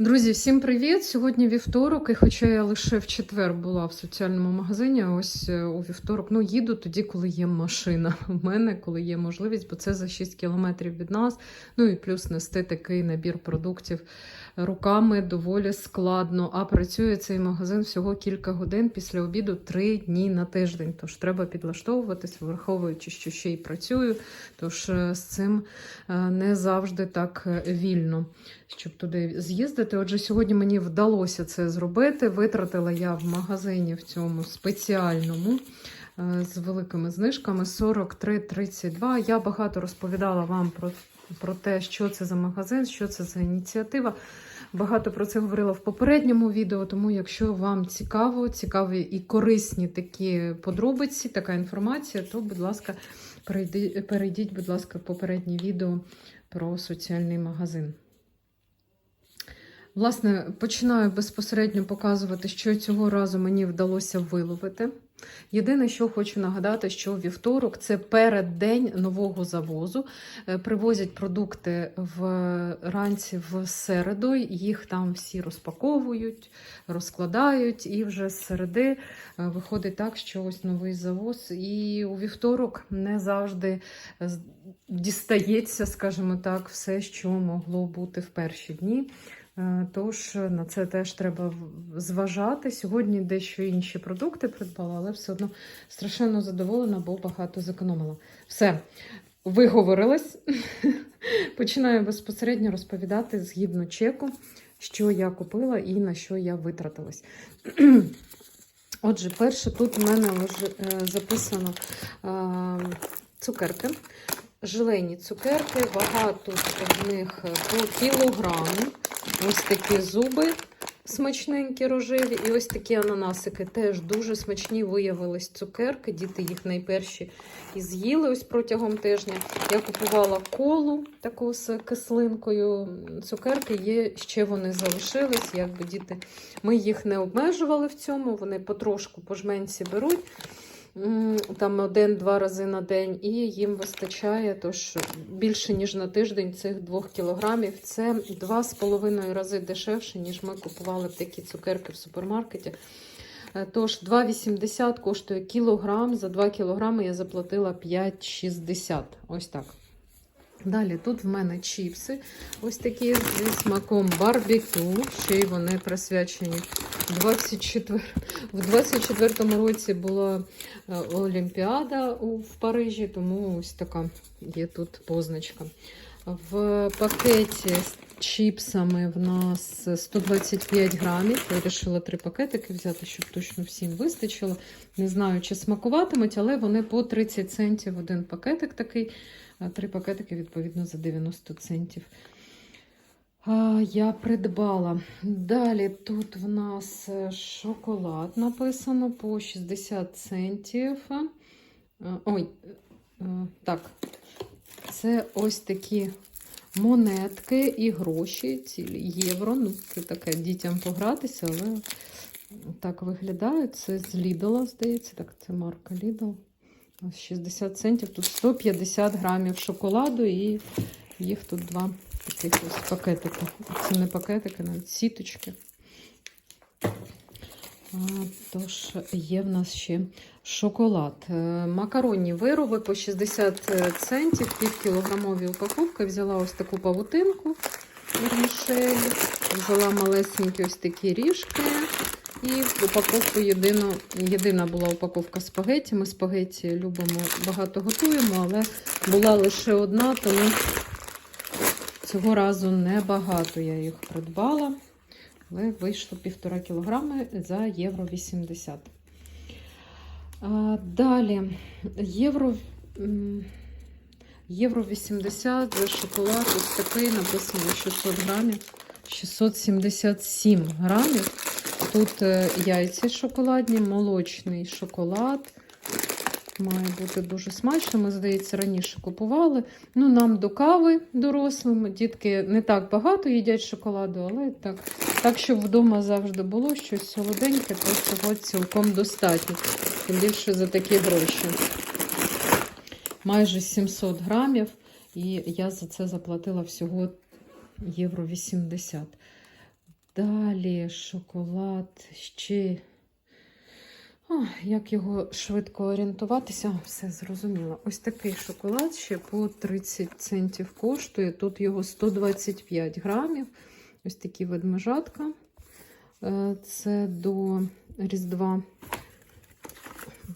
Друзі, всім привіт! Сьогодні вівторок, і хоча я лише в четвер була в соціальному магазині, ось е, у вівторок ну їду тоді, коли є машина. У мене, коли є можливість, бо це за 6 кілометрів від нас. Ну і плюс нести такий набір продуктів руками доволі складно. А працює цей магазин всього кілька годин після обіду, три дні на тиждень. Тож треба підлаштовуватись, враховуючи, що ще й працюю. Тож е, з цим е, не завжди так е, вільно, щоб туди з'їздити. Отже, сьогодні мені вдалося це зробити. Витратила я в магазині в цьому спеціальному. З великими знижками 43,32. Я багато розповідала вам про, про те, що це за магазин, що це за ініціатива. Багато про це говорила в попередньому відео, тому якщо вам цікаво, цікаві і корисні такі подробиці, така інформація, то, будь ласка, перейди- перейдіть, будь ласка, в попереднє відео про соціальний магазин. Власне, починаю безпосередньо показувати, що цього разу мені вдалося виловити. Єдине, що хочу нагадати, що вівторок це переддень нового завозу. Е, Привозять продукти вранці в середу, їх там всі розпаковують, розкладають, і вже з середи е, виходить так, що ось новий завоз. І у вівторок не завжди е, дістається, скажімо так, все, що могло бути в перші дні. Е, Тож на це теж треба зважати. Сьогодні дещо інші продукти придбала, але все одно страшенно задоволена, бо багато зекономила. Все, виговорилась. Починаю безпосередньо розповідати згідно чеку, що я купила і на що я витратилась. Отже, перше, тут у мене лежи- е, записано е, цукерки. Желейні цукерки, вага тут в них по кілограму. Ось такі зуби смачненькі рожеві. І ось такі ананасики теж дуже смачні виявились цукерки. Діти їх найперші і з'їли ось протягом тижня. Я купувала колу таку з кислинкою. Цукерки є, ще вони залишились. Якби діти, ми їх не обмежували в цьому, вони потрошку по жменці беруть. Там один-два рази на день, і їм вистачає тож більше ніж на тиждень цих двох кілограмів. Це два з половиною рази дешевше, ніж ми купували такі цукерки в супермаркеті. Е, Тож 2,80 коштує кілограм. За 2 кілограми я заплатила 5,60. Ось так. Далі тут в мене чіпси, ось такі зі смаком барбекю. Ще й вони присвячені 24... В 24-му році була е, Олімпіада в Парижі, тому ось така є тут позначка. В пакеті з чіпсами в нас 125 грамів. Я вирішила три пакетики взяти, щоб точно всім вистачило. Не знаю, чи смакуватимуть, але вони по 30 центів один пакетик такий. Три пакетики, відповідно, за 90 центів. Я придбала. Далі тут в нас е, шоколад написано по 60 центів. Е, Ой, е, так. Це ось такі монетки і гроші, цілі євро. Ну, це таке дітям погратися, але так виглядає. Це з Lidl, здається. Так, це марка Lidl. Ось 60 центів. Тут 150 грамів шоколаду і їх тут два таких ось пакетики. Це не пакетики, навіть сіточки. Тож є в нас ще шоколад. Е, Макаронні вироби по 60 центів, півкілограмові упаковки. Взяла ось таку павутинку вермішель, взяла малесенькі ось такі ріжки. І упаковку єдино, єдина була упаковка спагетті. Ми спагетті любимо, багато готуємо, але була лише одна, тому цього разу небагато я їх придбала. Але вийшло півтора кілограми за євро 80. А, далі євро, євро 80 за шоколад. Ось такий написано 600 грамів. 677 грамів. Тут е, яйця шоколадні, молочний шоколад. Має бути дуже смачно. Ми, здається, раніше купували. Ну, нам до кави дорослим. Дітки не так багато їдять шоколаду, але так, так щоб вдома завжди було щось солоденьке, то цього цілком достатньо. Тим більше за такі гроші. Майже 700 грамів, і я за це заплатила всього євро 80. Далі шоколад ще. А, як його швидко орієнтуватися, все зрозуміло. Ось такий шоколад ще по 30 центів коштує. Тут його 125 грамів. Ось такі ведмежатка. Е, Це до Різдва.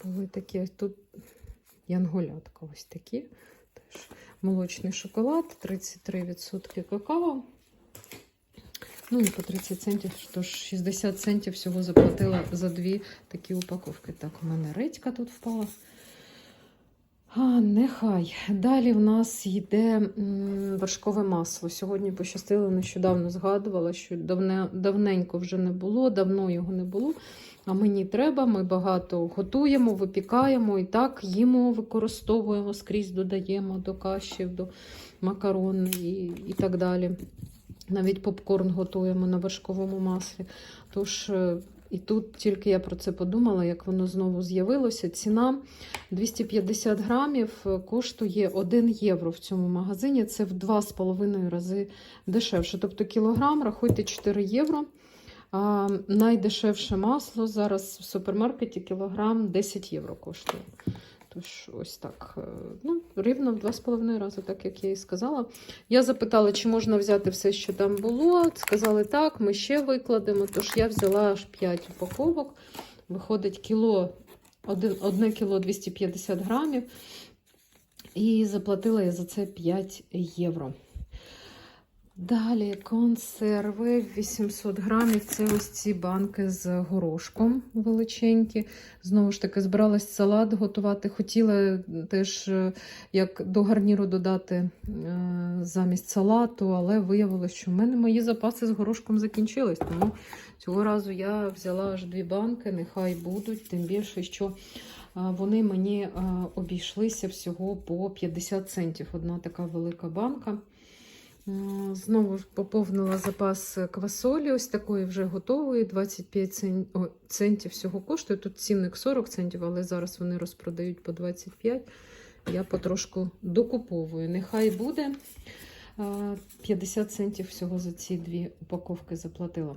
Були такі тут янголятка. Ось такі. Теж молочний шоколад, 33% какао. Ну і по 30 центів, тож 60 центів всього заплатила за дві такі упаковки. Так, у мене редька тут впала. А, нехай. Далі в нас йде вершкове масло. Сьогодні пощастило, нещодавно згадувала, що давне, давненько вже не було, давно його не було. А мені треба, ми багато готуємо, випікаємо і так їмо, використовуємо, скрізь додаємо до кашів, до макарон і, і так далі. Навіть попкорн готуємо на вершковому маслі. Тож е, і тут тільки я про це подумала, як воно знову з'явилося. Ціна 250 грамів е, коштує 1 євро в цьому магазині. Це в 2,5 рази дешевше. Тобто кілограм, рахуйте 4 євро. А найдешевше масло зараз в супермаркеті кілограм 10 євро коштує. Тож, ось так. е, Ну, рівно в 2,5 рази, так як я і сказала. Я запитала, чи можна взяти все, що там було. Сказали так, ми ще викладемо. Тож я взяла аж 5 упаковок. Виходить кіло, 1, 1 кіло 250 грамів. І заплатила я за це 5 євро. Далі консерви 800 грамів. Це ось ці банки з горошком величенькі. Знову ж таки, збиралась салат готувати. Хотіла теж е, як до гарніру додати е, замість салату, але виявилося, що в мене мої запаси з горошком закінчились. Тому цього разу я взяла аж дві банки, нехай будуть, тим більше, що. е, Вони мені обійшлися всього по 50 центів. Одна така велика банка. Е, Знову ж поповнила запас квасолі, ось такої вже готової. 25 цен- о, центів всього коштує. Тут цінник 40 центів, але зараз вони розпродають по 25. Я потрошку докуповую. Нехай буде. Е, 50 центів всього за ці дві упаковки заплатила.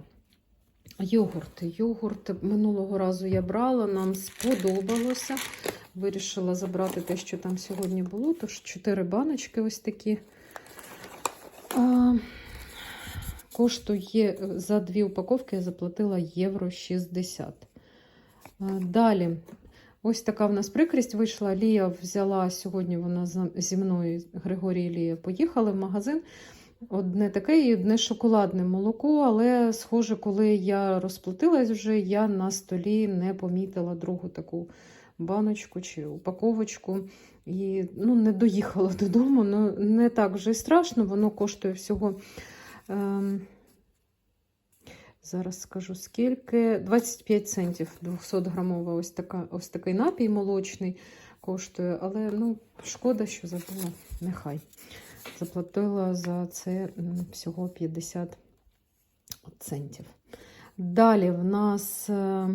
Йогурт. Йогурт минулого разу я брала, нам сподобалося. Вирішила забрати те, що там сьогодні було. Тож 4 баночки ось такі. Коштує е, за дві упаковки я заплатила євро 60. А, Далі, ось така в нас прикрість вийшла. Лія взяла сьогодні, вона зі мною, Григорій Лія, поїхали в магазин. Одне таке і одне шоколадне молоко, але, схоже, коли я розплатилась вже, я на столі не помітила другу таку баночку чи упаковочку. І ну, не доїхала додому. Ну, не так вже страшно, воно коштує всього. Ем, зараз скажу скільки. 25 центів 200 грамова ось, така, ось такий напій молочний коштує. Але ну, шкода, що забула. Нехай. Заплатила за це всього 50 центів. Далі в нас е,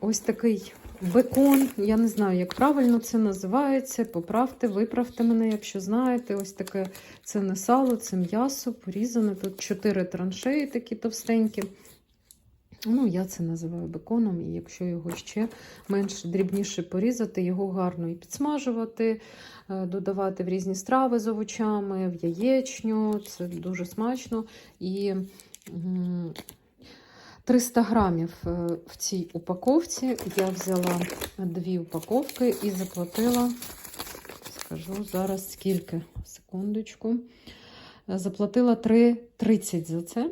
ось такий бекон. Я не знаю, як правильно це називається. Поправте, виправте мене, якщо знаєте. Ось таке це не сало, це м'ясо порізане. Тут чотири траншеї такі товстенькі. Ну, я це називаю беконом, і якщо його ще менш дрібніше порізати, його гарно і підсмажувати, е, додавати в різні страви з овочами, в яєчню. Це дуже смачно. І 300 грамів е, в цій упаковці. Я взяла дві упаковки і заплатила, скажу зараз скільки, секундочку. Е, Заплатила 3,30 за це.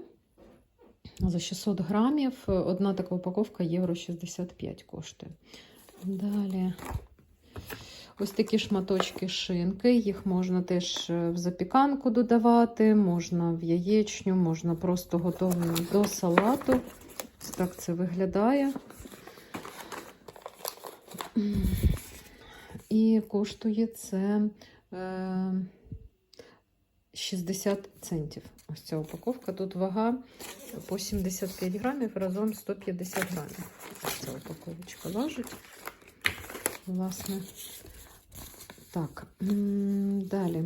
За 600 грамів. Е, Одна така упаковка євро 65 коштує. Далі. Ось такі шматочки шинки. Їх можна теж е, в запіканку додавати, можна в яєчню, можна просто готовими до салату. Ось так це виглядає. І коштує це е, 60 центів. Ось ця упаковка. Тут вага по 75 грамів, разом 150 грамів. Ось ця упаковочка важить. Власне. Так, далі.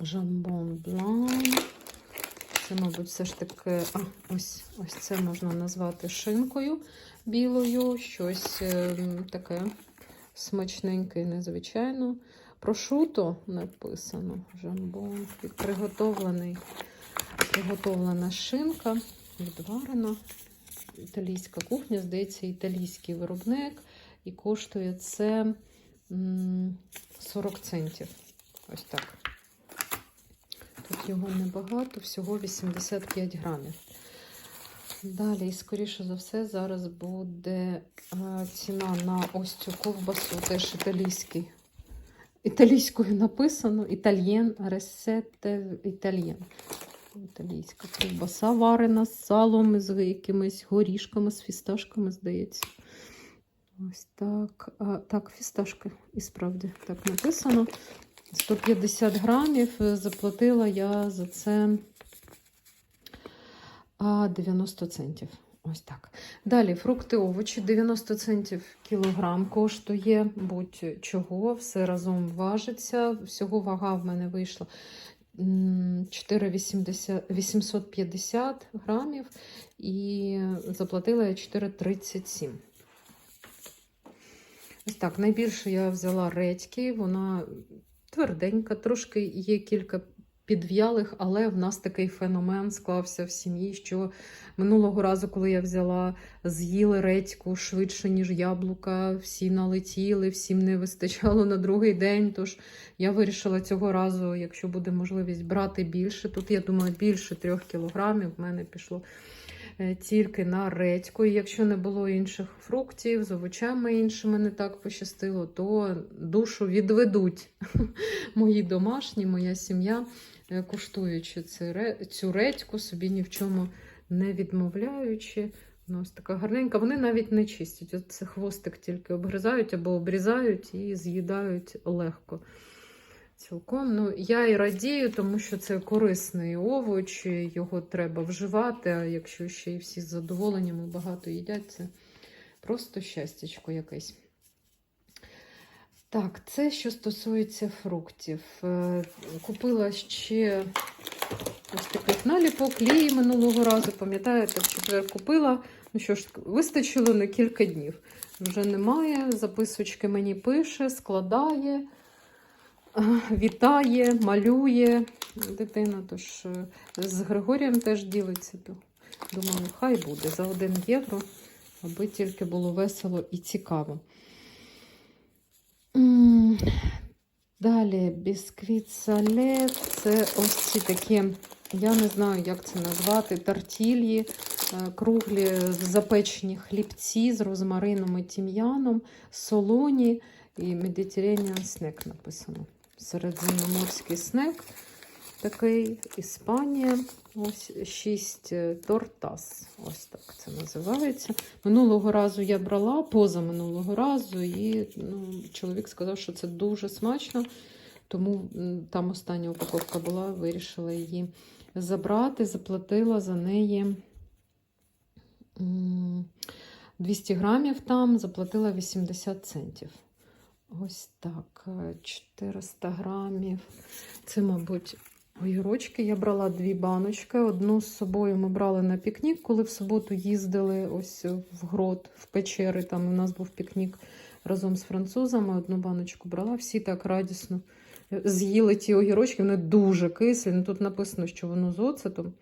Жамбон блан. Це, мабуть, все ж таки, а, ось, ось це можна назвати шинкою білою, щось е, таке смачненьке незвичайно. Прошуто написано. Жамбон. Приготовлений, приготовлена шинка, відварена. Італійська кухня, здається, італійський виробник. І коштує це 40 центів. Ось так. Тут його небагато, всього 85 грамів. Далі, і скоріше за все, зараз буде е, ціна на ось цю ковбасу, теж італійський. Італійською написано Італьєн, ресете італьєн. Італійська ковбаса варена з салом, з якимись горішками, з фісташками, здається. Ось так. А, так, фісташки, і справді так написано. 150 грамів. е, Заплатила я за це 90 центів. Ось так. Далі фрукти, овочі 90 центів кілограм коштує будь-чого, все разом важиться. Всього вага в мене вийшла м, 4,80 850 грамів і заплатила я 4,37. Ось так, найбільше я взяла редьки, вона тверденька, трошки є кілька підв'ялих, але в нас такий феномен склався в сім'ї, що минулого разу, коли я взяла, з'їли редьку швидше, ніж яблука, всі налетіли, всім не вистачало на другий день. Тож я вирішила цього разу, якщо буде можливість, брати більше. Тут, я думаю, більше трьох кілограмів в мене пішло тільки на редьку. І якщо не було інших фруктів, з овочами іншими не так пощастило, то душу відведуть мої домашні, моя сім'я, е, куштуючи цю редьку, собі ні в чому не відмовляючи. Вона ось така гарненька. Вони навіть не чистять. От це хвостик тільки обгризають або обрізають і з'їдають легко. Цілком. Ну, я і радію, тому що це корисний овоч, його треба вживати. А якщо ще й всі з задоволенням і багато їдять, це просто щастячко якесь. Так, це що стосується фруктів. Е, Купила ще ось таких наліпок, лії минулого разу, пам'ятаєте, в четвер купила. Ну що ж, вистачило на кілька днів. Вже немає. Записочки мені пише, складає, вітає, малює дитина. Тож е, з Григорієм теж ділиться. Думаю, хай буде за 1 євро, аби тільки було весело і цікаво. Далі бісквіт сале. Це ось ці такі, я не знаю, як це назвати, тартільї, е, круглі запечені хлібці з розмарином і тім'яном, солоні і Mediterranean снек написано. Середземноморський снек. Такий Іспанія. Ось 6 тортас. Ось так це називається. Минулого разу я брала, поза минулого разу, і ну, чоловік сказав, що це дуже смачно. Тому там остання упаковка була, вирішила її забрати, заплатила за неї 200 грамів там, заплатила 80 центів. Ось так, е, 400 грамів. Це, мабуть, огірочки. Я брала дві баночки. Одну з собою ми брали на пікнік, коли в суботу їздили ось в грот, в печери. Там у нас був пікнік разом з французами. Одну баночку брала. Всі так радісно з'їли ті огірочки. Вони дуже кислі. Ну, тут написано, що воно з оцетом.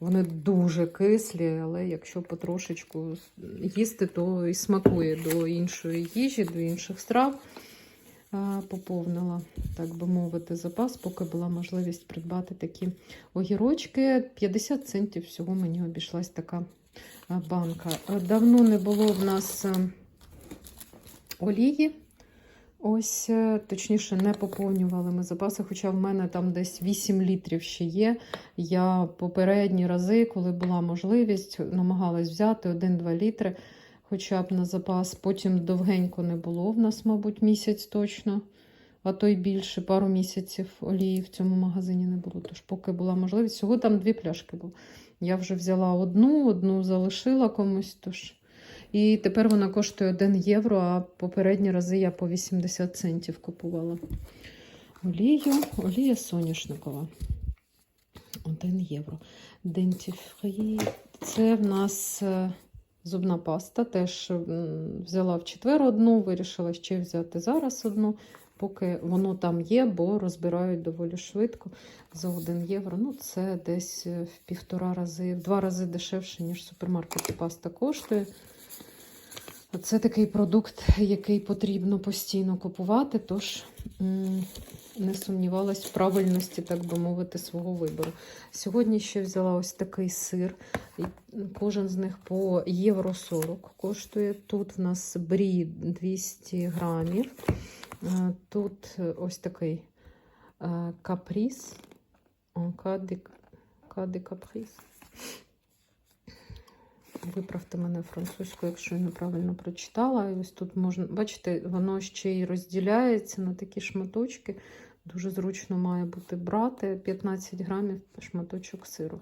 Вони дуже кислі, але якщо потрошечку їсти, то і смакує до іншої їжі, до інших страв. Поповнила, так би мовити, запас, поки була можливість придбати такі огірочки. 50 центів всього мені обійшлась така банка. Давно не було в нас олії. Ось, е, точніше, не поповнювали ми запаси, хоча в мене там десь 8 літрів ще є. Я попередні рази, коли була можливість, намагалась взяти 1-2 літри хоча б на запас. Потім довгенько не було в нас, мабуть, місяць точно, а то й більше, пару місяців олії в цьому магазині не було. Тож, поки була можливість, всього там дві пляшки було. Я вже взяла одну, одну залишила комусь. Тож. І тепер вона коштує 1 євро, а попередні рази я по 80 центів купувала олію. Олія соняшникова. 1 євро. Dentifrice. Це в нас е, зубна паста. Теж взяла в четвер одну, вирішила ще взяти зараз одну, поки воно там є, бо розбирають доволі швидко за 1 євро. Ну, це десь е, в півтора рази, в два рази дешевше, ніж в супермаркеті паста коштує. Це такий продукт, який потрібно постійно купувати, тож не сумнівалась в правильності, так би мовити, свого вибору. Сьогодні ще взяла ось такий сир. Кожен з них по євро 40 коштує. Тут в нас брі 200 грамів. Е, Тут ось такий е, капріс. Кади капріс. Виправте мене французькою, якщо я неправильно прочитала. І ось тут можна, бачите, воно ще й розділяється на такі шматочки. Дуже зручно має бути брати 15 грамів шматочок сиру.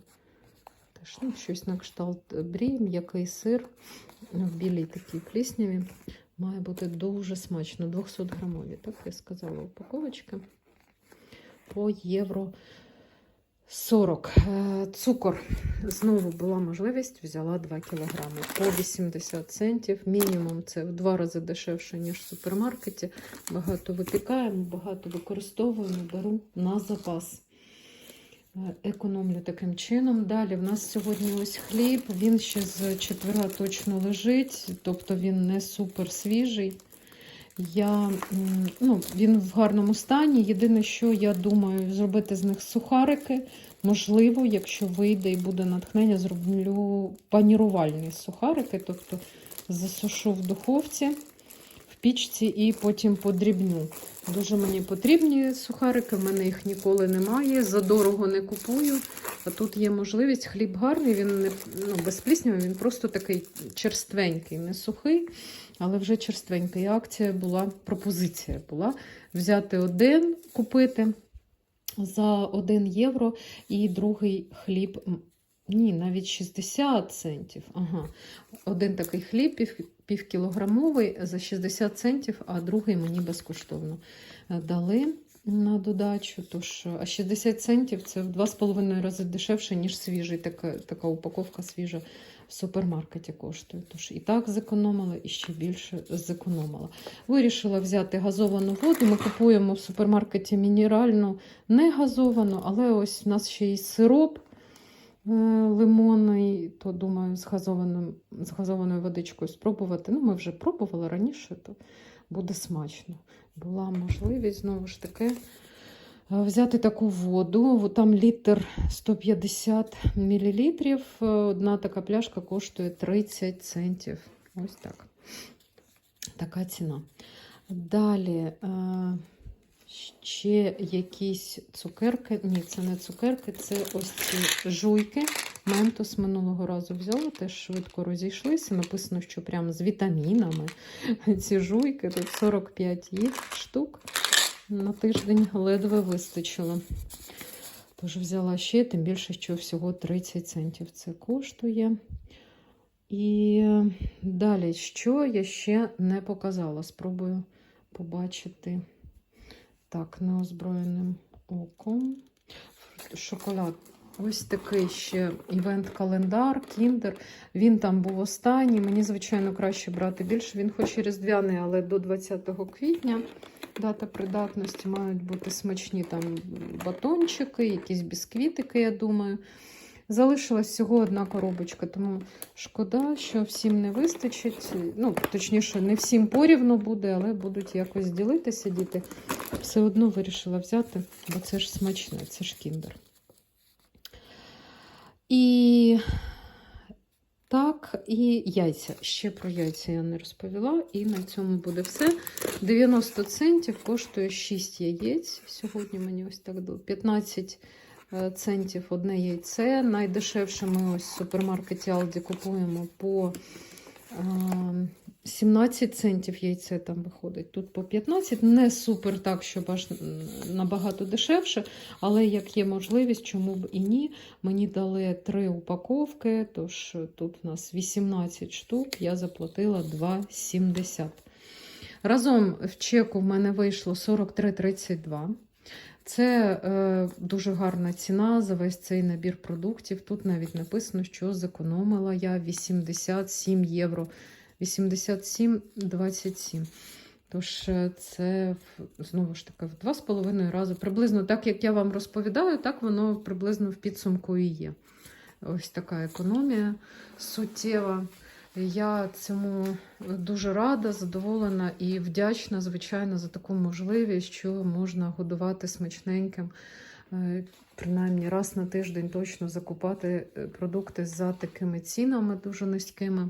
Теж ну, щось на кшталт брі, м'який сир в білій такій плісняві. Має бути дуже смачно. 200 грамові, так я сказала, упаковочки. По євро 40. Е, Цукор. Знову була можливість, взяла 2 кг по 80 центів. Мінімум це в два рази дешевше, ніж в супермаркеті. Багато випікаємо, багато використовуємо, беру на запас. Е, Економлю таким чином. Далі в нас сьогодні ось хліб, він ще з четверга точно лежить, тобто він не супер свіжий. Я, ну, він в гарному стані. Єдине, що я думаю, зробити з них сухарики. Можливо, якщо вийде і буде натхнення, зроблю панірувальні сухарики, тобто засушу в духовці, в пічці і потім подрібню. Дуже мені потрібні сухарики, в мене їх ніколи немає. Задорого не купую. А тут є можливість. Хліб гарний, він не ну, без він просто такий черственький, не сухий, але вже черственька. І акція була, пропозиція була взяти один, купити за 1 євро, і другий хліб. Ні, навіть 60 центів. Ага. Один такий хліб пів, півкілограмовий за 60 центів, а другий мені безкоштовно е, дали на додачу. Тож, е, а 60 центів це в 2,5 рази дешевше, ніж свіжий. Така, така упаковка свіжа в супермаркеті коштує. Тож і так зекономила, і ще більше зекономила. Вирішила взяти газовану воду. Ми купуємо в супермаркеті мінеральну, не газовану, але ось в нас ще й сироп е, лимонний, то думаю, з, газованим, з газованою водичкою спробувати. Ну, ми вже пробували раніше, то буде смачно. Була можливість знову ж таки е, взяти таку воду. Там літр 150 мл. Одна така пляшка коштує 30 центів. Ось так. Така ціна. Далі е, ще якісь цукерки. Ні, це не цукерки, це ось ці жуйки. Ментос минулого разу взяла, теж швидко розійшлися. Написано, що прямо з вітамінами. Ці жуйки, тут 45 їх штук. На тиждень ледве вистачило. Тож взяла ще, тим більше, що всього 30 центів це коштує. І далі, що я ще не показала, спробую побачити так, неозброєним оком. Шоколад. Ось такий ще івент-календар, кіндер. Він там був останній. Мені, звичайно, краще брати більше. Він хоч і різдвяний, але до 20 квітня дата придатності мають бути смачні там батончики, якісь бісквітики, я думаю. Залишилась всього одна коробочка, тому шкода, що всім не вистачить. Ну, точніше, не всім порівну буде, але будуть якось ділитися діти. Все одно вирішила взяти, бо це ж смачне, це ж кіндер. І так, і яйця. Ще про яйця я не розповіла. І на цьому буде все. 90 центів коштує 6 яєць. Сьогодні мені ось так до 15 е, центів одне яйце. Найдешевше ми ось в супермаркеті Aldi купуємо по е, 17 центів яйце там виходить. Тут по 15. Не супер так, щоб аж набагато дешевше, але як є можливість, чому б і ні. Мені дали три упаковки, тож тут у нас 18 штук, я заплатила 2,70. Разом в чеку в мене вийшло 43,32. Це е, дуже гарна ціна за весь цей набір продуктів. Тут навіть написано, що зекономила я 87 євро. 87,27. Тож е, це знову ж таки в два з половиною рази. Приблизно так, як я вам розповідаю, так воно приблизно в підсумку і є. Ось така економія суттєва. Я цьому дуже рада, задоволена і вдячна, звичайно, за таку можливість, що можна годувати смачненьким. е, Принаймні раз на тиждень точно закупати е, продукти за такими цінами дуже низькими.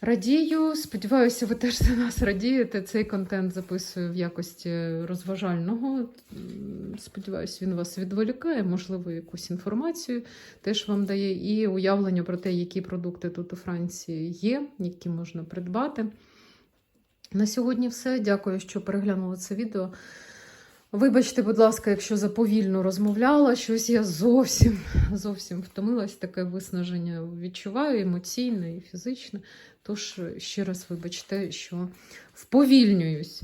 Радію, сподіваюся, ви теж за нас радієте. Цей контент записую в якості розважального. Сподіваюся, він вас відволікає, можливо, якусь інформацію теж вам дає і уявлення про те, які продукти тут у Франції є, які можна придбати. На сьогодні все. Дякую, що переглянули це відео. Вибачте, будь ласка, якщо заповільно розмовляла, щось я зовсім зовсім втомилась, таке виснаження відчуваю емоційне і фізичне. Тож ще раз вибачте, що вповільнююсь.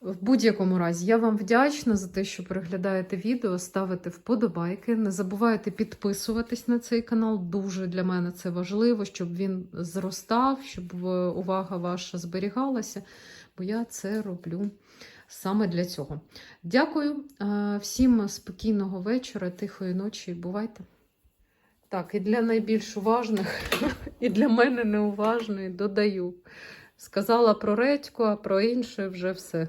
В будь-якому разі, я вам вдячна за те, що переглядаєте відео, ставите вподобайки. Не забувайте підписуватись на цей канал. Дуже для мене це важливо, щоб він зростав, щоб е, увага ваша зберігалася, бо я це роблю саме для цього. Дякую е, всім спокійного вечора, тихої ночі. Бувайте! Так, і для найбільш уважних, і для мене неуважної додаю. Сказала про редьку, а про інше вже все.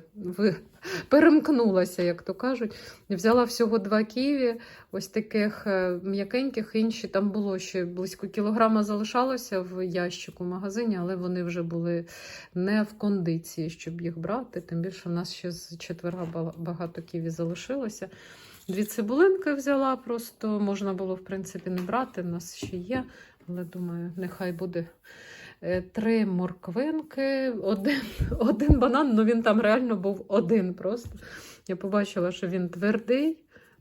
Перемкнулася, як то кажуть. Взяла всього два ківі, ось таких е, м'якеньких, інші там було ще близько кілограма залишалося в ящику в магазині, але вони вже були не в кондиції, щоб їх брати. Тим більше в нас ще з четверга багато ківі залишилося. Дві цибулинки взяла, просто можна було, в принципі, не брати. В нас ще є, але думаю, нехай буде. Е, Три морквинки, один, один банан, ну він там реально був один просто. Я побачила, що він твердий.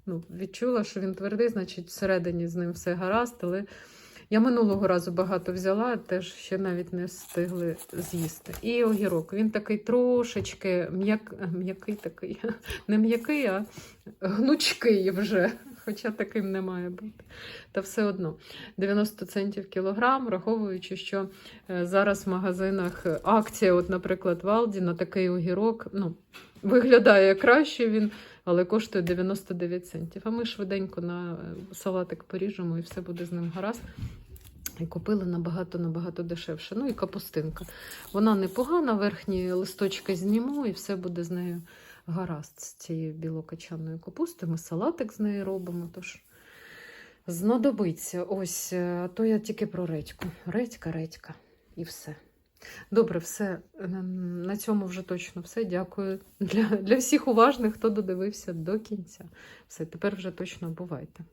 Ну, відчула, що він твердий, значить, всередині з ним все гаразд. Але я минулого разу багато взяла, теж ще навіть не встигли з'їсти. І огірок. Він такий трошечки м'як... м'який такий, не м'який, а гнучкий вже. Хоча таким не має бути. Та все одно 90 центів кілограм, враховуючи, що е, зараз в магазинах акція, от, наприклад, в Алді на такий огірок, ну, виглядає краще він, але коштує 99 центів. А ми швиденько на е, салатик поріжемо і все буде з ним гаразд. І купили набагато-набагато дешевше. Ну і капустинка. Вона непогана, верхні листочки зніму, і все буде з нею гаразд з цією білокачаною капустою. Ми салатик з нею робимо. Тож знадобиться. Ось, е, а то я тільки про редьку. Редька, редька і все. Добре, все. Е, На цьому вже точно все. Дякую для, для всіх уважних, хто додивився до кінця. Все, тепер вже точно бувайте.